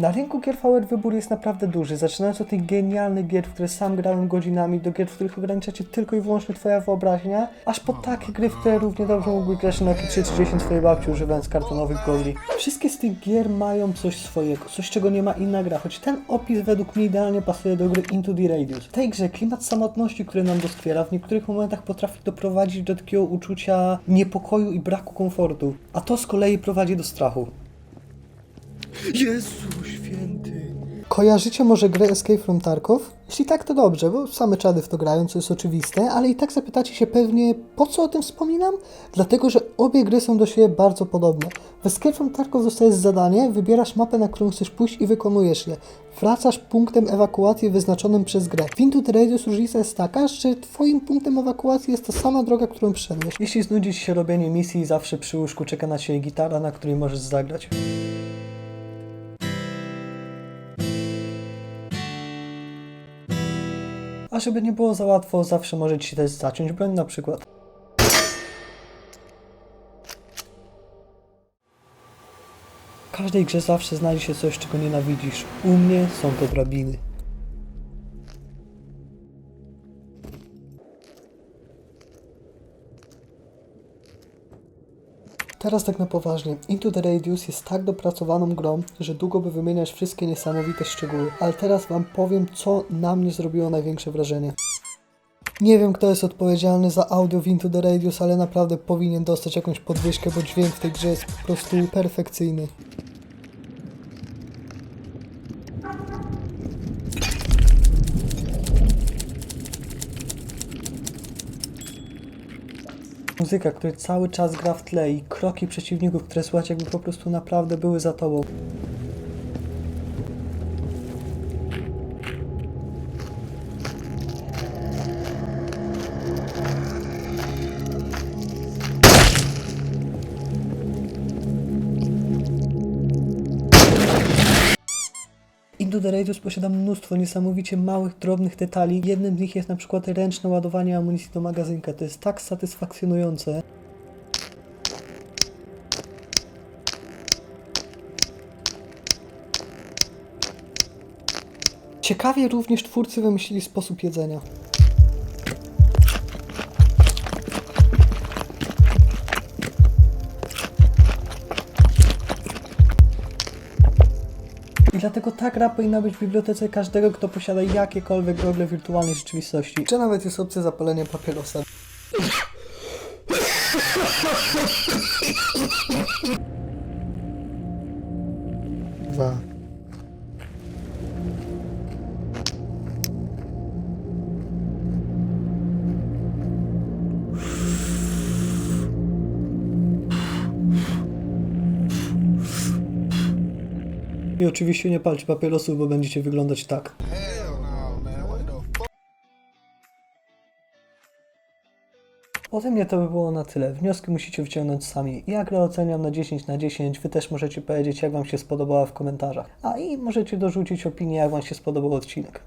Na rynku gier VR wybór jest naprawdę duży, zaczynając od tych genialnych gier, w które sam grałem godzinami, do gier, w których ogranicza cię tylko i wyłącznie twoja wyobraźnia, aż po takie gry, w które równie dobrze mógłby grać na Nokia 330 swojej babci używając kartonowych gogli. Wszystkie z tych gier mają coś swojego, coś czego nie ma inna gra, choć ten opis według mnie idealnie pasuje do gry Into the Radius. W tej grze klimat samotności, który nam doskwiera, w niektórych momentach potrafi doprowadzić do takiego uczucia niepokoju i braku komfortu, a to z kolei prowadzi do strachu. Jezu święty. Kojarzycie może grę Escape from Tarkov? Jeśli tak, to dobrze, bo same czady w to grają, co jest oczywiste, ale i tak zapytacie się pewnie, po co o tym wspominam? Dlatego, że obie gry są do siebie bardzo podobne. W Escape from Tarkov dostajesz zadanie, wybierasz mapę, na którą chcesz pójść i wykonujesz je. Wracasz punktem ewakuacji wyznaczonym przez grę. W Into the Radius różnica jest taka, że twoim punktem ewakuacji jest ta sama droga, którą przeszedłeś. Jeśli znudzi ci się robienie misji, zawsze przy łóżku czeka na ciebie gitara, na której możesz zagrać. A żeby nie było za łatwo, zawsze może ci się też zaciąć broń na przykład. W każdej grze zawsze znajdzie się coś, czego nienawidzisz. U mnie są to drabiny. Teraz tak na poważnie. Into the Radius jest tak dopracowaną grą, że długo by wymieniać wszystkie niesamowite szczegóły. Ale teraz wam powiem, co na mnie zrobiło największe wrażenie. Nie wiem, kto jest odpowiedzialny za audio w Into the Radius, ale naprawdę powinien dostać jakąś podwyżkę, bo dźwięk w tej grze jest po prostu perfekcyjny. Muzyka, która cały czas gra w tle i kroki przeciwników, które słychać jakby po prostu naprawdę były za tobą. Into the Radius posiada mnóstwo niesamowicie małych, drobnych detali. Jednym z nich jest na przykład ręczne ładowanie amunicji do magazynka. To jest tak satysfakcjonujące. Ciekawie również twórcy wymyślili sposób jedzenia. Dlatego ta gra powinna być w bibliotece każdego, kto posiada jakiekolwiek gogle wirtualnej rzeczywistości. Czy nawet jest opcja zapalenia papierosa. Dwa. I oczywiście nie palcie papierosów, bo będziecie wyglądać tak. Ode mnie to by było na tyle. Wnioski musicie wyciągnąć sami. Ja grę oceniam na 10 na 10. Wy też możecie powiedzieć, jak Wam się spodobała w komentarzach. A i możecie dorzucić opinię, jak Wam się spodobał odcinek.